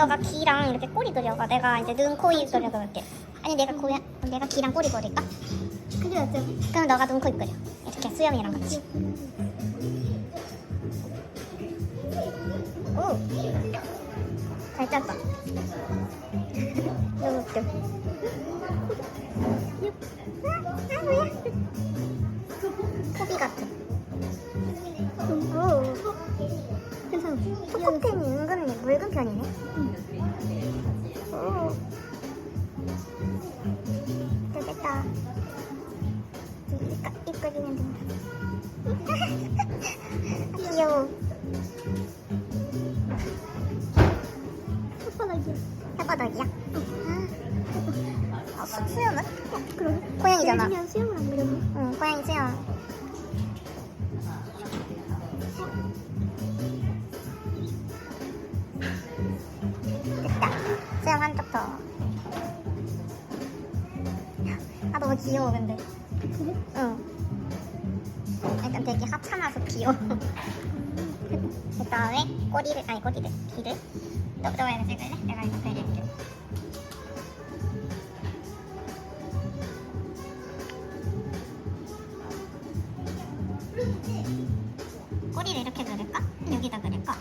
너가 귀랑 이렇게 꼬리 그려봐. 내가 이제 눈, 코, 입 그려 그럴게. 아니 내가 고야 내가 귀랑 꼬리 그릴까? 어쩌고? 그럼 너가 눈, 코, 입 그려. 이렇게 수염이랑 같이. 오, 잘 짰다. 너무 웃겨. 코비 같아. 괜찮아. 초코펜이 은근히 묽은 편이네. 오. 됐다. 입, 입 그리면 된다. 아, 귀여워. 혓바닥이야. 해바닥이야? 아, 수, 수염은? 어, 그러게. 고양이잖아. 수영을 안 그렸네. 응, 고양이 수염. 더. 아, 너무 귀여워, 근데. 응. 일단 되게 하찮아서 귀여워. 그 다음에 꼬리를, 아니 꼬리를, 귀를. 너, 너가 이거 찍을래? 내가 이거 그릴게. 꼬리를 이렇게 그릴까? 여기다 그릴까?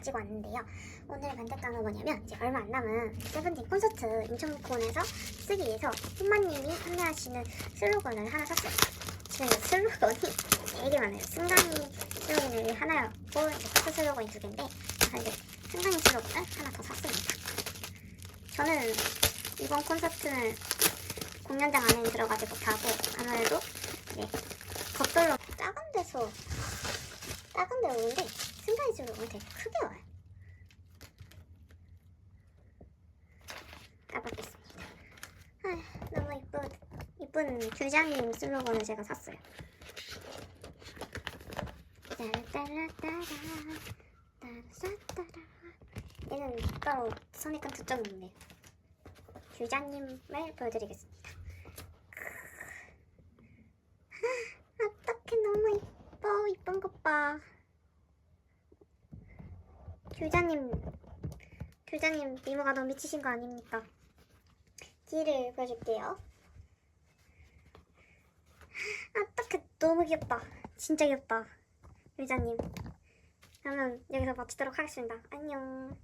가지고 왔는데요. 오늘 반택강은 뭐냐면 이제 얼마 안 남은 세븐틴 콘서트 인천콘에서 쓰기 위해서 희마님이 판매하시는 슬로건을 하나 샀어요. 지금 이 슬로건이 되게 많아요. 승강이 슬로건이 하나였고 이제 카트 슬로건이 두 개인데 이제 승강이 슬로건을 하나 더 샀습니다. 저는 이번 콘서트는 공연장 안에 들어가지 못하고 아무래도 네, 겉돌로 작은 데서 작은 데 오는데 슬로건 되게 크게 와요. 까봤겠습니다. 아, 너무 이쁜 이쁜 규장님 슬로건을 제가 샀어요. 따라따라따라 따라따라 얘는 따로 선입관 두점인데 규장님을 보여드리겠습니다. 어떡해 너무 이뻐 이쁜 것 봐 교장님 교장님 미모가 너무 미치신 거 아닙니까? 뒤를 보여줄게요. 어떡해 너무 귀엽다. 진짜 귀엽다. 교장님. 그러면 여기서 마치도록 하겠습니다. 안녕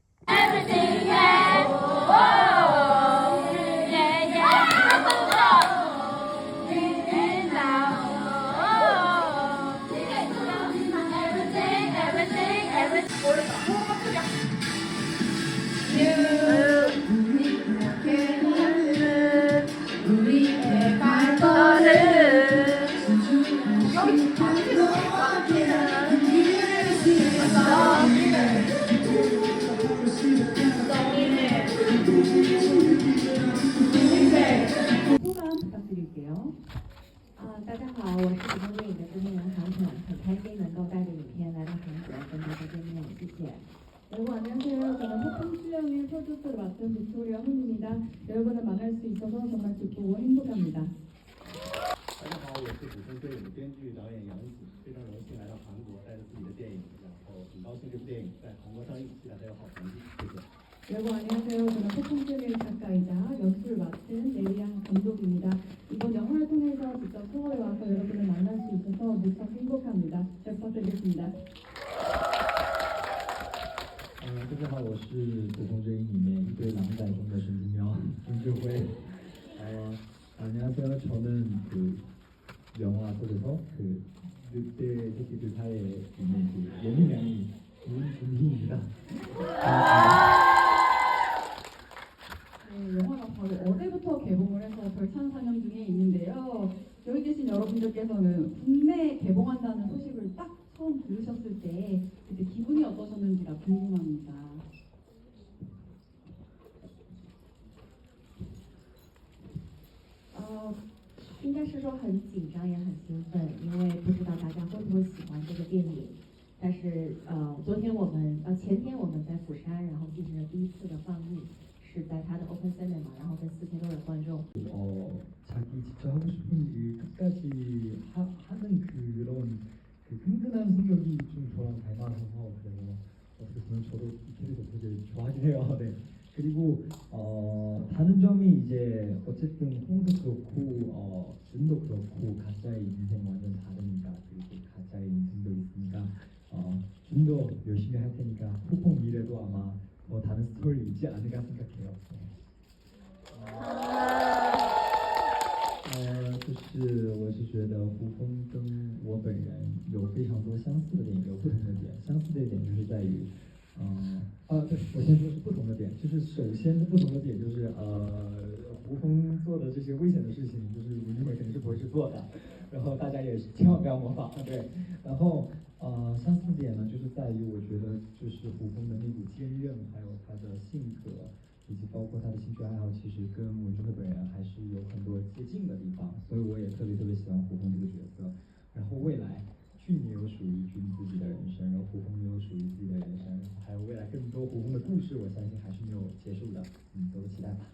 여러분을 만날 수 있어서 정말 기쁘고 행복합니다. 很高兴这部电影在韩国上映，期待它有好成绩，谢谢。 여러분 안녕하세요. 저는 폭풍 수령의 작가이자 연출을 맡은 내리양 감독입니다. 이번 영화를 통해서 직접 서울에 와서 여러분을 만날 수 있어서 무척 행복합니다. 잘 부탁드리겠습니다. 嗯，大家好，我是普通之音里面一堆狼仔中的神之喵孙智慧。어, 안녕하세요. 저는 그 영화 속에서 그 늑대 새끼들 사이에 있는 그 예민양이 문준희입니다. 네, 영화가 바로 어제부터 개봉을 해서 절찬사냥 중에 있는데요. 여기 계신 여러분들께서는 국내 개봉한다는 소식을 딱 처음 들으셨을 때 그때 기분이 어떠셨는지가 궁금합니다. 呃，应该是说很紧张也很兴奋，因为 个电影。但 但是呃，昨天我们呃前天我们在釜山，然后进行了第一次的放映，是在他的 Open Cinema，然后跟四千多的观众。 어, 자기 진짜 하고 싶은 일 끝까지 하, 하는 그런 그 든든한 성격이 좀 저랑 닮아서 그래서 어떻게 보면 저도 이 캐릭터 되게 좋아하긴 해요. 네. 그리고 어, 다른 점이 이제 어쨌든 홍도 그렇고 어, 준도 그렇고 가짜의 인생 완전 다르니까 그리고 가짜의 인생도 있으니까 어, 좀 더 열심히 할 테니까 후폭 미래도 아마 더 다른 스토리 있지 않을까 생각해요. 네. 呃，就是我是觉得胡枫跟我本人有非常多相似的点，有不同的点。相似的一点就是在于， 嗯、啊，对我先说是不同的点，就是首先不同的点就是呃，胡峰做的这些危险的事情，就是吴丽美肯定是不会去做的，然后大家也千万不要模仿，对。然后呃，相似点呢，就是在于我觉得就是胡峰的那股坚韧，还有他的性格。以及包括他的兴趣爱好，其实跟文俊辉本人还是有很多接近的地方，所以我也特别特别喜欢胡峰这个角色。然后未来俊也有属于俊自己的人生，然后胡峰也有属于自己的人生，还有未来更多胡峰的故事，我相信还是没有结束的，嗯，多多期待吧。